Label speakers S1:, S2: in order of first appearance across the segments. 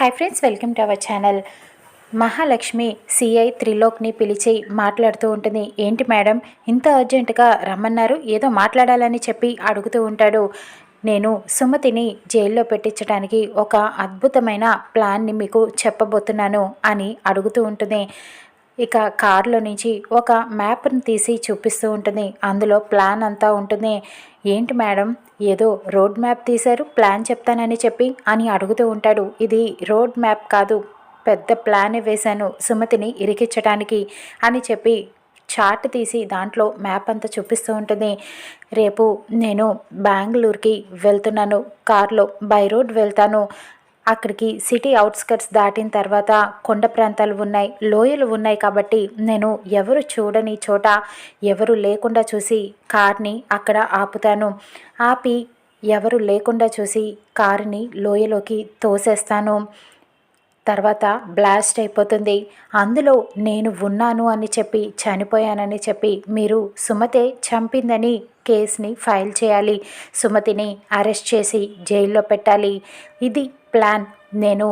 S1: Hi friends welcome to our channel Mahalakshmi CI త్రిలోక్ని పిలిచి మాట్లాడుతూ ఉంటుంది. ఏంటి మేడం? ఇంత అర్జెంటుగా రమ్మన్నారు. ఏదో మాట్లాడాలని చెప్పి అడుగుతూ ఉంటాడు. నేను సుమతిని జైల్లో పెట్టించడానికి ఒక అద్భుతమైన ప్లాన్ని మీకు చెప్పబోతున్నాను అని అడుగుతూ ఉంటుంది. ఇక కారులో నుంచి ఒక మ్యాప్ని తీసి చూపిస్తూ ఉంటుంది. అందులో ప్లాన్ అంతా ఉంటుంది. ఏంటి మేడం? ఏదో రోడ్ మ్యాప్ తీశారు ప్లాన్ చెప్తానని చెప్పి అని అడుగుతూ ఉంటాడు. ఇది రోడ్ మ్యాప్ కాదు పెద్ద ప్లాన్ వేశాను సుమతిని ఇరికించడానికి అని చెప్పి చార్ట్ తీసి దాంట్లో మ్యాప్ అంతా చూపిస్తూ ఉంటుంది. రేపు నేను బెంగళూరుకి వెళ్తున్నాను కార్లో బై రోడ్ వెళ్తాను అక్కడికి సిటీ అవుట్స్కట్స్ దాటిన తర్వాత కొండ ప్రాంతాలు ఉన్నాయి లోయలు ఉన్నాయి కాబట్టి నేను ఎవరు చూడని చోట ఎవరు లేకుండా చూసి కార్ని అక్కడ ఆపుతాను. ఆపి ఎవరు లేకుండా చూసి కారుని లోయలోకి తోసేస్తాను. తర్వాత బ్లాస్ట్ అయిపోతుంది. అందులో నేను ఉన్నాను అని చెప్పి చనిపోయానని చెప్పి మీరు సుమతే చంపిందని కేసుని ఫైల్ చేయాలి. సుమతిని అరెస్ట్ చేసి జైల్లో పెట్టాలి. ఇది ప్లాన్. నేను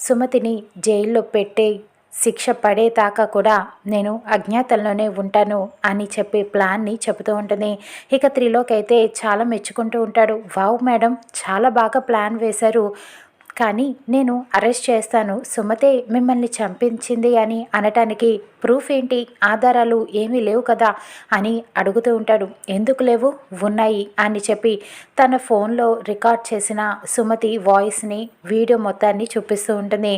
S1: సుమతిని జైల్లో పెట్టే శిక్ష పడేదాకా కూడా నేను అజ్ఞాతంలోనే ఉంటాను అని చెప్పి ప్లాన్ని చెబుతూ ఉంటుంది. ఇక త్రిలోక్ అయితే చాలా మెచ్చుకుంటూ ఉంటాడు. వావ్ మేడం చాలా బాగా ప్లాన్ వేశారు. కానీ నేను అరెస్ట్ చేస్తాను. సుమతే మిమ్మల్ని చంపించింది అని అనటానికి ప్రూఫ్ ఏంటి? ఆధారాలు ఏమీ లేవు కదా అని అడుగుతూ ఉంటాడు. ఎందుకు లేవు? ఉన్నాయి అని చెప్పి తన ఫోన్లో రికార్డ్ చేసిన సుమతి వాయిస్ని వీడియో మొత్తాన్ని చూపిస్తూ ఉంటుంది.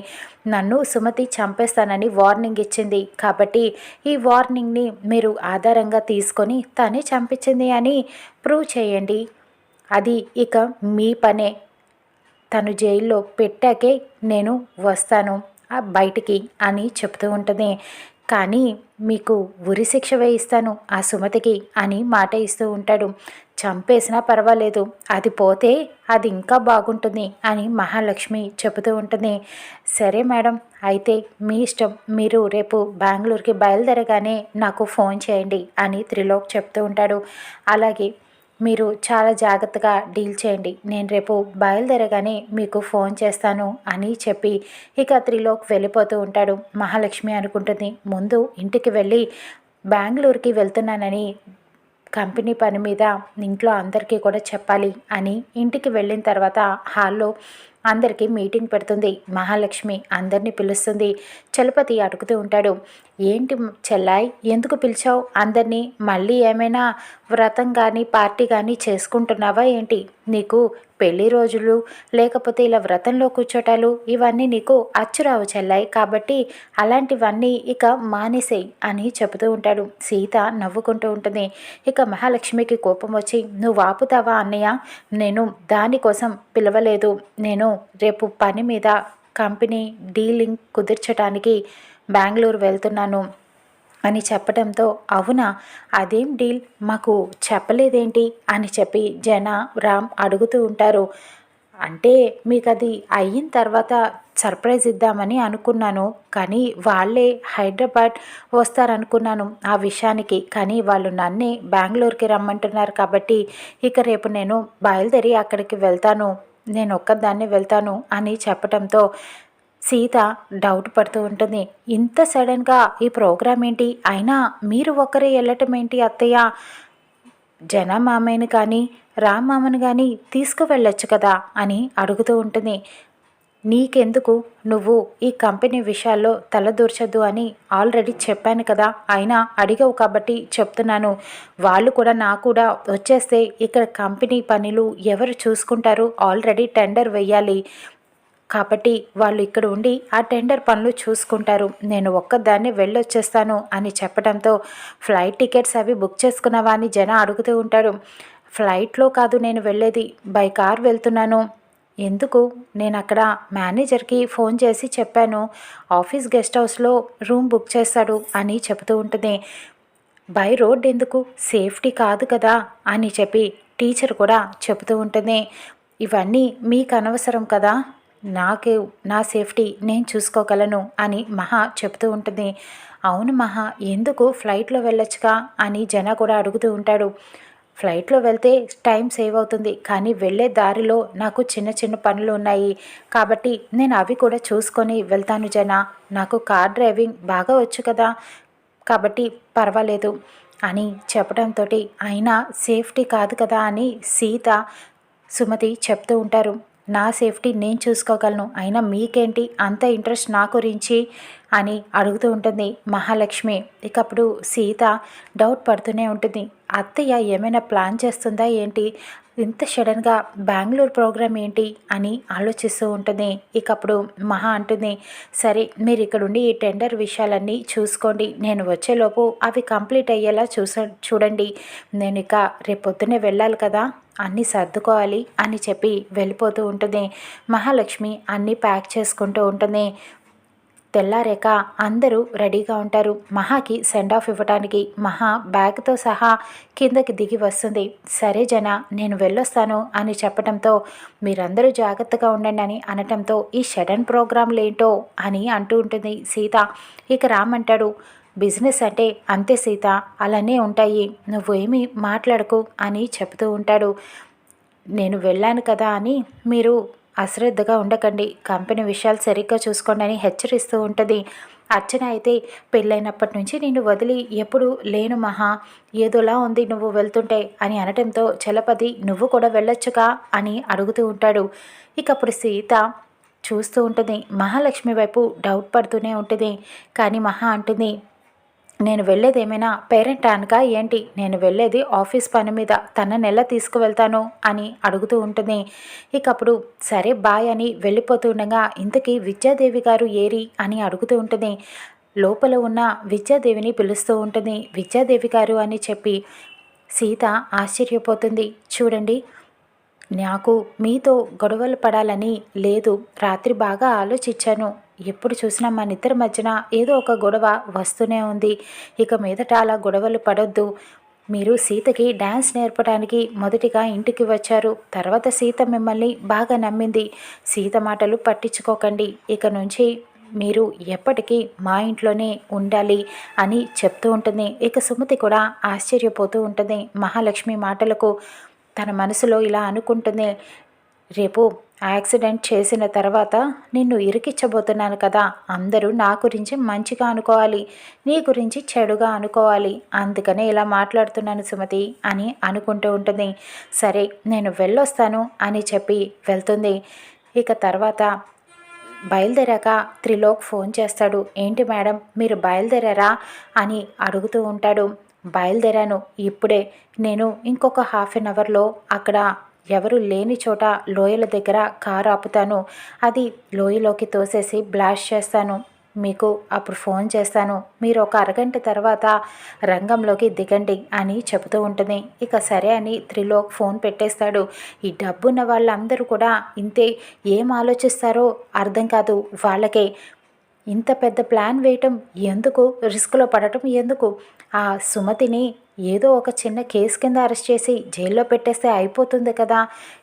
S1: నన్ను సుమతి చంపేస్తానని వార్నింగ్ ఇచ్చింది. కాబట్టి ఈ వార్నింగ్ని మీరు ఆధారంగా తీసుకొని తనే చంపించింది అని ప్రూవ్ చేయండి. అది ఇక మీ పనే. తను జైల్లో పెట్టాకే నేను వస్తాను బయటికి అని చెప్తూ ఉంటుంది. కానీ మీకు ఉరి శిక్ష వేయిస్తాను ఆ సుమతికి అని మాట ఇస్తూ ఉంటాడు. చంపేసినా పర్వాలేదు అది పోతే అది ఇంకా బాగుంటుంది అని మహాలక్ష్మి చెబుతూ ఉంటుంది. సరే మేడం అయితే మీ ఇష్టం మీరు రేపు బెంగళూరుకి బయలుదేరగానే నాకు ఫోన్ చేయండి అని త్రిలోక్ చెప్తూ ఉంటాడు. అలాగే మీరు చాలా జాగ్రత్తగా డీల్ చేయండి. నేను రేపు బయలుదేరగానే మీకు ఫోన్ చేస్తాను అని చెప్పి ఇక త్రిలోక్ వెళ్ళిపోతూ ఉంటాడు. మహాలక్ష్మి అనుకుంటుంది ముందు ఇంటికి వెళ్ళి బెంగళూరుకి వెళ్తున్నానని కంపెనీ పని మీద ఇంట్లో అందరికీ కూడా చెప్పాలి అని ఇంటికి వెళ్ళిన తర్వాత హాల్లో అందరికీ మీటింగ్ పెడుతుంది. మహాలక్ష్మి అందరినీ పిలుస్తుంది. చలపతి అడుగుతూ ఉంటాడు ఏంటి చెల్లాయ్ ఎందుకు పిలిచావు? అందరినీ మళ్ళీ ఏమైనా వ్రతం కానీ పార్టీ కానీ చేసుకుంటున్నావా ఏంటి? నీకు పెళ్ళి రోజులు లేకపోతే ఇలా వ్రతంలో కూర్చోటాలు ఇవన్నీ నీకు అచ్చురావు చెల్లాయి కాబట్టి అలాంటివన్నీ ఇక మానేసేయి అని చెబుతూ ఉంటాడు. సీత నవ్వుకుంటూ ఉంటుంది. ఇక మహాలక్ష్మికి కోపం వచ్చి నువ్వు ఆపుతావా అన్నయ్య? నేను దానికోసం పిలవలేదు. నేను రేపు పని మీద కంపెనీ డీలింగ్ కుదిర్చడానికి బెంగళూరు వెళ్తున్నాను. అని చెప్పడంతో అవునా? అదేం డీల్? మాకు చెప్పలేదేంటి? అని చెప్పి జన రామ్ అడుగుతూ ఉంటారు. అంటే మీకు అది అయిన తర్వాత సర్ప్రైజ్ ఇద్దామని అనుకున్నాను. కానీ వాళ్ళే హైదరాబాద్ వస్తారనుకున్నాను ఆ విషయానికి. కానీ వాళ్ళు నన్నే బెంగళూరుకి రమ్మంటున్నారు కాబట్టి ఇక రేపు నేను బయలుదేరి అక్కడికి వెళ్తాను. నేను ఒక్కదాన్నే వెళ్తాను అని చెప్పడంతో సీత డౌట్ పడుతూ ఉంటుంది. ఇంత సడన్గా ఈ ప్రోగ్రామ్ ఏంటి? అయినా మీరు ఒకరే వెళ్ళటం ఏంటి అత్తయ్య? జన మామయ్యని కానీ రామ్ మామని కానీ తీసుకువెళ్ళొచ్చు కదా అని అడుగుతూ ఉంటుంది. నీకెందుకు? నువ్వు ఈ కంపెనీ విషయాల్లో తలదూర్చద్దు అని ఆల్రెడీ చెప్పాను కదా. అయినా అడిగవు కాబట్టి చెప్తున్నాను. వాళ్ళు కూడా నా కూడా వచ్చేస్తే ఇక్కడ కంపెనీ పనులు ఎవరు చూసుకుంటారు? ఆల్రెడీ టెండర్ వెయ్యాలి. కాబట్టి వాళ్ళు ఇక్కడ ఉండి ఆ టెండర్ పనులు చూసుకుంటారు. నేను ఒక్కదాన్ని వెళ్ళొచ్చేస్తాను అని చెప్పడంతో ఫ్లైట్ టికెట్స్ అవి బుక్ చేసుకున్నావా అని జన అడుగుతూ ఉంటారు. ఫ్లైట్లో కాదు నేను వెళ్ళేది బై కార్ వెళ్తున్నాను. ఎందుకు? నేను అక్కడ మేనేజర్కి ఫోన్ చేసి చెప్పాను. ఆఫీస్ గెస్ట్ హౌస్లో రూమ్ బుక్ చేస్తాడు అని చెబుతూ ఉంటుంది. బై రోడ్ ఎందుకు? సేఫ్టీ కాదు కదా అని చెప్పి టీచర్ కూడా చెబుతూ ఉంటుంది. ఇవన్నీ మీకు అనవసరం కదా? నాకు నా సేఫ్టీ నేను చూసుకోగలను అని మహా చెప్తూ ఉంటుంది. అవును మహా ఎందుకు ఫ్లైట్లో వెళ్ళొచ్చుగా అని జన కూడా అడుగుతూ ఉంటాడు. ఫ్లైట్లో వెళ్తే టైం సేవ్ అవుతుంది కానీ వెళ్ళే దారిలో నాకు చిన్న చిన్న పనులు ఉన్నాయి. కాబట్టి నేను అవి కూడా చూసుకొని వెళ్తాను జన. నాకు కార్ డ్రైవింగ్ బాగా వచ్చు కదా కాబట్టి పర్వాలేదు అని చెప్పడంతో అయినా సేఫ్టీ కాదు కదా అని సీత సుమతి చెప్తూ ఉంటారు. నా సేఫ్టీ నేను చూసుకోగలను. అయినా మీకేంటి అంత ఇంట్రెస్ట్ నా గురించి? అని అడుగుతూ ఉంటుంది మహాలక్ష్మి. ఇకప్పుడు సీత డౌట్ పడుతూనే ఉంటుంది. అత్తయ్య ఏమైనా ప్లాన్ చేస్తుందా ఏంటి? ఇంత సడన్గా బెంగళూరు ప్రోగ్రామ్ ఏంటి అని ఆలోచిస్తూ ఉంటుంది ఇకప్పుడు మహా అంటుంది సరే మీరు ఇక్కడ ఉండి ఈ టెండర్ విషయాలన్నీ చూసుకోండి. నేను వచ్చేలోపు అవి కంప్లీట్ అయ్యేలా చూస చూడండి. నేను ఇక రేపొద్దునే వెళ్ళాలి కదా అన్నీ సర్దుకోవాలి అని చెప్పి వెళ్ళిపోతూ ఉంటుంది మహాలక్ష్మి అన్నీ ప్యాక్ చేసుకుంటూ ఉంటుంది తెల్లారేక అందరూ రెడీగా ఉంటారు. మహాకి సెండ్ ఆఫ్ ఇవ్వటానికి మహా బ్యాగ్తో సహా కిందకి దిగి వస్తుంది. సరే జన నేను వెళ్ళొస్తాను అని చెప్పడంతో మీరందరూ జాగ్రత్తగా ఉండండి అని అనటంతో ఈ షడన్ ప్రోగ్రాంలు ఏంటో అని అంటూ ఉంటుంది సీత. ఇక రామంటాడు బిజినెస్ అంటే అంతే సీత అలానే ఉంటాయి. నువ్వు ఏమీ మాట్లాడకు అని చెబుతూ ఉంటాడు. నేను వెళ్ళాను కదా అని మీరు అశ్రద్ధగా ఉండకండి. కంపెనీ విషయాలు సరిగ్గా చూసుకోండి అని హెచ్చరిస్తూ ఉంటుంది. అర్చన అయితే పెళ్ళైనప్పటి నుంచి నిన్ను వదిలి ఎప్పుడు లేను మహా. ఏదోలా ఉంది నువ్వు వెళ్తుంటే అని అనటంతో చలపతి నువ్వు కూడా వెళ్ళొచ్చుగా అని అడుగుతూ ఉంటాడు. ఇక అప్పుడు సీత చూస్తూ ఉంటుంది. మహాలక్ష్మి వైపు డౌట్ పడుతూనే ఉంటుంది. కానీ మహా అంటుంది నేను వెళ్ళేది ఏమైనా పేరెంట్ అనగా ఏంటి? నేను వెళ్ళేది ఆఫీస్ పని మీద. తన నెల తీసుకువెళ్తాను అని అడుగుతూ ఉంటుంది. ఇకప్పుడు సరే బాయ్ అని వెళ్ళిపోతుండగా ఇంతకీ విద్యాదేవి గారు ఏరి అని అడుగుతూ ఉంటుంది. లోపల ఉన్న విద్యాదేవిని పిలుస్తూ ఉంటుంది. విద్యాదేవి గారు అని చెప్పి సీత ఆశ్చర్యపోతుంది. చూడండి నాకు మీతో గొడవలు పడాలని లేదు. రాత్రి బాగా ఆలోచించాను. ఎప్పుడు చూసినా మన ఇద్దరి మధ్యన ఏదో ఒక గొడవ వస్తూనే ఉంది. ఇక మీదట అలా గొడవలు పడొద్దు. మీరు సీతకి డ్యాన్స్ నేర్పడానికి మొదటిగా ఇంటికి వచ్చారు. తర్వాత సీత మిమ్మల్ని బాగా నమ్మింది. సీత మాటలు పట్టించుకోకండి. ఇక నుంచి మీరు ఎప్పటికీ మా ఇంట్లోనే ఉండాలి అని చెప్తూ ఉంటుంది. ఇక సుమతి కూడా ఆశ్చర్యపోతూ ఉంటుంది. మహాలక్ష్మి మాటలకు తన మనసులో ఇలా అనుకుంటుంది. రేపు యాక్సిడెంట్ చేసిన తర్వాత నిన్ను ఇరికిచ్చబోతున్నాను కదా. అందరూ నా గురించి మంచిగా అనుకోవాలి. నీ గురించి చెడుగా అనుకోవాలి. అందుకనే ఇలా మాట్లాడుతున్నాను సుమతి అని అనుకుంటూ ఉంటుంది. సరే నేను వెళ్ళొస్తాను అని చెప్పి వెళ్తుంది. ఇక తర్వాత బయలుదేరాక త్రిలోక్ ఫోన్ చేస్తాడు. ఏంటి మేడం మీరు బయలుదేరారా? అని అడుగుతూ ఉంటాడు. బయలుదేరాను ఇప్పుడే. నేను ఇంకొక హాఫ్ అన్ అవర్లో అక్కడ ఎవరు లేని చోట లోయల దగ్గర కారు ఆపుతాను. అది లోయలోకి తోసేసి బ్లాష్ చేస్తాను. మీకు అప్పుడు ఫోన్ చేస్తాను. మీరు ఒక అరగంట తర్వాత రంగంలోకి దిగండి అని చెబుతూ ఉంటుంది. ఇక సరే అని త్రిలోక్ ఫోన్ పెట్టేస్తాడు. ఈ డబ్బున్న వాళ్ళందరూ కూడా ఇంతే ఏం ఆలోచిస్తారో అర్థం కాదు వాళ్ళకే. ఇంత పెద్ద ప్లాన్ వేయటం ఎందుకు? రిస్క్లో పడటం ఎందుకు? ఆ సుమతిని ఏదో ఒక చిన్న కేసు కింద అరెస్ట్ చేసి జైల్లో పెట్టేస్తే అయిపోతుంది కదా.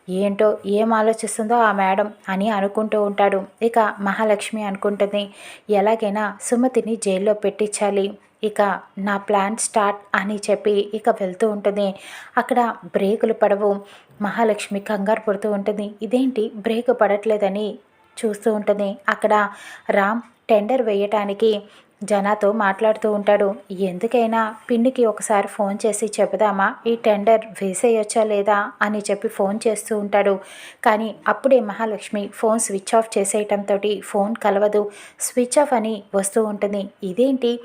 S1: ఏంటో ఏం ఆలోచిస్తుందో ఆ మేడం అని అనుకుంటూ ఉంటాడు. ఇక మహాలక్ష్మి అనుకుంటుంది ఎలాగైనా సుమతిని జైల్లో పెట్టించాలి. ఇక నా ప్లాన్ స్టార్ట్ అని చెప్పి ఇక వెళ్తూ ఉంటుంది. అక్కడ బ్రేకులు పడవు. మహాలక్ష్మి కంగారు పడుతూ ఉంటుంది. ఇదేంటి? బ్రేక్ పడట్లేదని చూస్తూ ఉంటుంది. అక్కడ రామ్ టెండర్ వేయటానికి జనాతో మాట్లాడుతూ ఉంటాడు. ఎందుకైనా పిన్నికి ఒకసారి ఫోన్ చేసి చెబుదామా? ఈ టెండర్ వేసేయొచ్చా లేదా? అని చెప్పి ఫోన్ చేస్తూ ఉంటాడు. కానీ అప్పుడే మహాలక్ష్మి ఫోన్ స్విచ్ ఆఫ్ చేసేయటంతో ఫోన్ కలవదు. స్విచ్ ఆఫ్ అని వస్తూ ఉంటుంది. ఇదేంటి?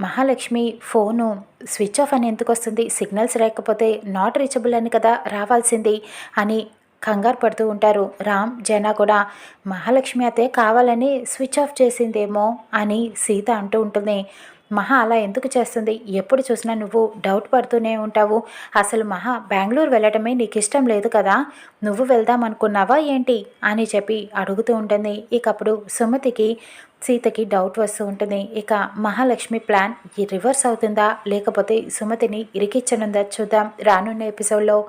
S1: మహాలక్ష్మి ఫోను స్విచ్ ఆఫ్ అని ఎందుకు వస్తుంది? సిగ్నల్స్ లేకపోతే నాట్ రీచబుల్ అని కదా రావాల్సింది అని కంగారు పడుతూ ఉంటారు. రామ్ జన కూడా మహాలక్ష్మి అయితే కావాలని స్విచ్ ఆఫ్ చేసిందేమో అని సీత అంటూ ఉంటుంది. మహా అలా ఎందుకు చేస్తుంది? ఎప్పుడు చూసినా నువ్వు డౌట్ పడుతూనే ఉంటావు. అసలు మహా బెంగళూరు వెళ్ళటమే నీకు ఇష్టం లేదు కదా? నువ్వు వెళ్దాం అనుకున్నావా ఏంటి? అని చెప్పి అడుగుతూ ఉంటుంది. ఇకప్పుడు సుమతికి సీతకి డౌట్ వస్తూ ఉంటుంది. ఇక మహాలక్ష్మి ప్లాన్ రివర్స్ అవుతుందా? లేకపోతే సుమతిని ఇరికిచ్చనుందా చూద్దాం. రానున్న ఎపిసోడ్లో